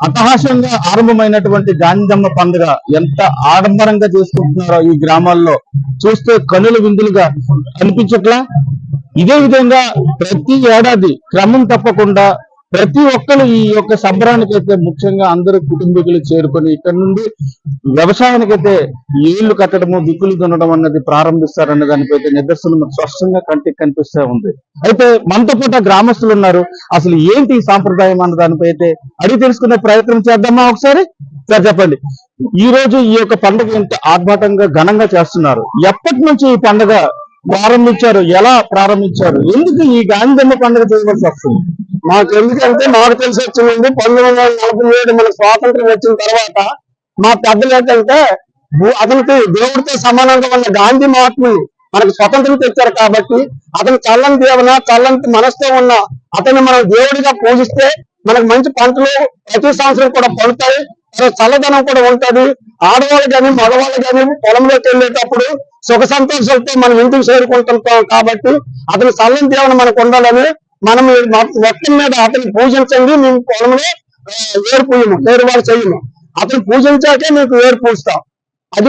అట్టహాసంగా ఆరంభమైనటువంటి గాంధమ్మ పండుగ ఎంత ఆడంబరంగా చేసుకుంటున్నారో ఈ గ్రామాల్లో చూస్తే కనుల విందులుగా అనిపించట్లా? ఇదే విధంగా ప్రతి ఏడాది క్రమం తప్పకుండా ప్రతి ఒక్కరు ఈ యొక్క సంబరానికి అయితే ముఖ్యంగా అందరూ కుటుంబీకులు చేరుకొని ఇక్కడ నుండి వ్యవసాయానికి అయితే నీళ్ళు కట్టడము దిక్కులు దున్నడం అన్నది ప్రారంభిస్తారన్న దానిపైతే నిదర్శనం స్పష్టంగా కంటికి కనిపిస్తూ ఉంది. అయితే మనతో పాటు గ్రామస్తులు ఉన్నారు. అసలు ఏంటి ఈ సాంప్రదాయం అన్న దానిపై అయితే అడిగి తెలుసుకునే ప్రయత్నం చేద్దామా ఒకసారి? సార్ చెప్పండి. ఈ రోజు ఈ యొక్క పండుగ ఎంత ఆర్భాటంగా ఘనంగా చేస్తున్నారు. ఎప్పటి నుంచి ఈ పండుగ ప్రారంభించారు. ఎలా ప్రారంభించారు? ఎందుకు ఈ గాంధీమ్మ పండుగ చేయవలసి వస్తుంది? మాకు ఎందుకంటే మాకు తెలిసి వచ్చింది పంతొమ్మిది వందల నలభై ఏడు మన స్వాతంత్రం వచ్చిన తర్వాత మా పెద్దలు ఏంటంటే అతనికి దేవుడితో సమానంగా ఉన్న గాంధీ మహాత్ముని మనకు స్వతంత్రం తెచ్చారు కాబట్టి అతను చల్లని దేవున చల్లని మనసుతో ఉన్న అతన్ని మనం దేవుడిగా పూజిస్తే మనకు మంచి పంటలు ప్రతి సంవత్సరం కూడా పండుతాయి. సో చల్లదనం కూడా ఉంటది. ఆడవాళ్ళు కానీ మగవాళ్ళు కానీ పొలంలోకి వెళ్ళేటప్పుడు సుఖ సంతోషాలతో మనం ఇంటికి చేరుకుంటుంటాం కాబట్టి అతని చల్లని దేవుని మనకు ఉండాలని మనం ఈ మొత్తం మీద అతన్ని పూజించండి. మేము పొలంలో వేరు పూయము వేరు వాళ్ళు చెయ్యము అతను పూజించాకే మీకు వేరు పూస్తాం అది